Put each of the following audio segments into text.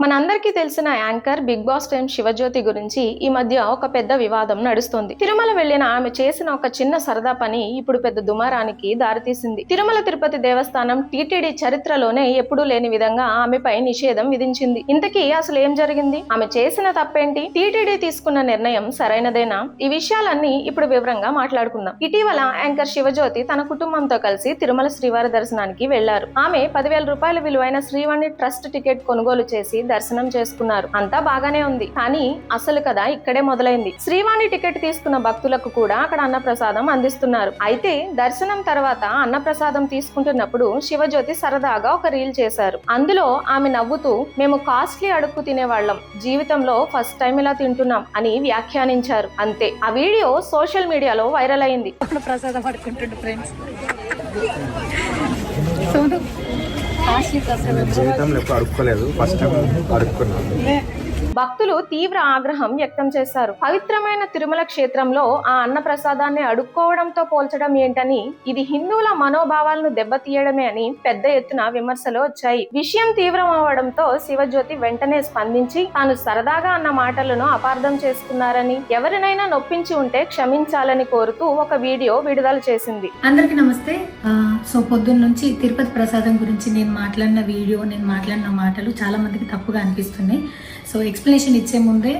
మనందరికీ తెలిసిన anchor Bigg Boss time Sivajyothi గురించి ఈ మధ్య ఒక పెద్ద వివాదం నడుస్తోంది. తిరుమల వెళ్ళిన ఆమె చేసిన ఒక చిన్న సరదా పని ఇప్పుడు పెద్ద దుమారానికి దారితీసింది. తిరుమల తిరుపతి దేవస్థానం టీటీడీ చరిత్రలోనే ఎప్పుడూ లేని విధంగా ఆమెపై నిషేధం విధించింది. ఇంతకీ అసలు ఏం జరిగింది? ఆమె చేసిన తప్పేంటి? టీటీడీ తీసుకున్న నిర్ణయం సరైనదేనా? ఈ విషయాలన్నీ ఇప్పుడు వివరంగా మాట్లాడుకుందాం. ఇటీవల యాంకర్ శివజ్యోతి తన కుటుంబంతో కలిసి తిరుమల శ్రీవారి దర్శనానికి వెళ్ళారు ఆమె పదివేల రూపాయల విలువైన శ్రీవాణి ట్రస్ట్ టికెట్ కొనుగోలు చేసి దర్శనం చేసుకున్నారు. అంతా బాగానే ఉంది. కానీ అసలు కథ ఇక్కడే మొదలైంది. శ్రీవాణి టికెట్ తీసుకున్న భక్తులకు కూడా అక్కడ అన్నప్రసాదం అందిస్తున్నారు. అయితే దర్శనం తర్వాత అన్నప్రసాదం తీసుకుంటున్నప్పుడు శివజ్యోతి సరదాగా ఒక రీల్ చేశారు. అందులో ఆమె నవ్వుతూ మేము కాస్ట్లీ అడుక్కు తినేవాళ్ళం. జీవితంలో ఫస్ట్ టైం ఇలా తింటున్నాం అని వ్యాఖ్యానించారు. అంతే. ఆ వీడియో సోషల్ మీడియాలో వైరల్ అయింది. ప్రసాదం పడుకుంటుండు ఫ్రెండ్స్. జీవితంలో ఎప్పుడు అడుక్కోలేదు. First time అడుక్కున్నాను. భక్తులు తీవ్ర ఆగ్రహం వ్యక్తం చేశారు. పవిత్రమైన తిరుమల క్షేత్రంలో ఆ అన్న ప్రసాదాన్ని అడుక్కోవడంతో పోల్చడం ఏంటని ఇది హిందువుల మనోభావాలను దెబ్బతీయడమే అని పెద్ద ఎత్తున విమర్శలు వచ్చాయి. విషయం తీవ్రం అవడంతో శివజ్యోతి వెంటనే స్పందించి తాను సరదాగా అన్న మాటలను అపార్థం చేసుకున్నారని ఎవరినైనా నొప్పించి ఉంటే క్షమించాలని కోరుతూ ఒక వీడియో విడుదల చేసింది. అందరికీ నమస్తే. సో పొద్దున్న నుంచి తిరుపతి ప్రసాదం గురించి నేను మాట్లాడిన వీడియో నేను మాట్లాడిన మాటలు చాలా మందికి తప్పుగా అనిపిస్తున్నాయి. సో ఎక్స్ప్లెనేషన్ ఇచ్చే ముందే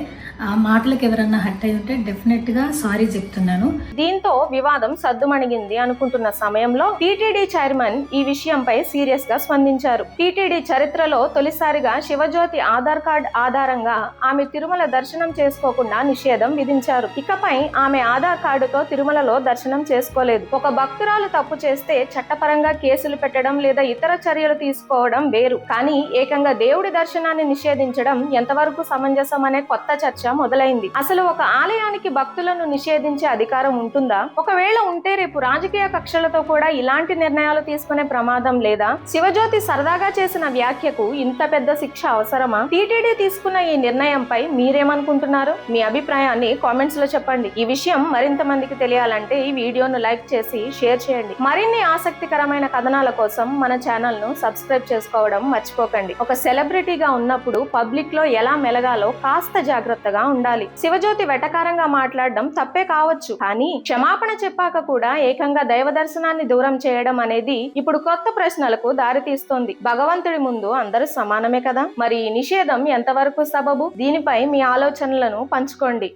ఆ మాటలకు ఎవరన్నా హర్ట్ అయి ఉంటే డెఫినెట్గా సారీ చెప్తున్నాను. దీంతో వివాదం సద్దుమణిగింది అనుకుంటున్న సమయంలో టీటీడీ చైర్మన్ ఈ విషయంపై సీరియస్గా స్పందించారు. టీటీడీ చరిత్రలో తొలిసారిగా శివజ్యోతి ఆధార్ కార్డ్ ఆధారంగా ఆమె తిరుమల దర్శనం చేసుకోకుండా నిషేధం విధించారు. ఇకపై ఆమె ఆధార్ కార్డుతో తిరుమలలో దర్శనం చేసుకోలేదు. ఒక భక్తురాలు తప్పు చేస్తే చట్టపరంగా కేసులు పెట్టడం లేదా ఇతర చర్యలు తీసుకోవడం వేరు. కానీ ఏకంగా దేవుడి దర్శనాన్ని నిషేధించడం ఎంతవరకు సమంజసం అనే కొత్త చర్చ. మొదలైంది. అసలు ఒక ఆలయానికి భక్తులను నిషేధించే అధికారం ఉంటుందా? ఒకవేళ ఉంటే రేపు రాజకీయ కక్షలతో కూడా ఇలాంటి నిర్ణయాలు తీసుకునే ప్రమాదం లేదా? శివజ్యోతి సరదాగా చేసిన వ్యాఖ్యకు ఇంత పెద్ద శిక్ష అవసరమా? టీటీడీ తీసుకున్న ఈ నిర్ణయంపై మీరేమనుకుంటున్నారు? మీ అభిప్రాయాన్ని కామెంట్స్లో చెప్పండి. ఈ విషయం మరింత మందికి తెలియాలంటే ఈ వీడియోను లైక్ చేసి షేర్ చేయండి. మరిన్ని ఆసక్తికరమైన కథనాల కోసం మన ఛానల్ను సబ్స్క్రైబ్ చేసుకోవడం మర్చిపోకండి. ఒక సెలబ్రిటీగా ఉన్నప్పుడు పబ్లిక్లో ఎలా మెలగాలో కాస్త జాగ్రత్తగా ఉండాలి. శివజ్యోతి వెటకారంగా మాట్లాడడం తప్పే కావచ్చు. కానీ క్షమాపణ చెప్పాక కూడా ఏకంగా దైవ దర్శనాన్ని దూరం చేయడం అనేది ఇప్పుడు కొత్త ప్రశ్నలకు దారితీస్తోంది భగవంతుడి ముందు అందరూ సమానమే కదా? మరి నిషేధం ఎంతవరకు సబబు? దీనిపై మీ ఆలోచనలను పంచుకోండి.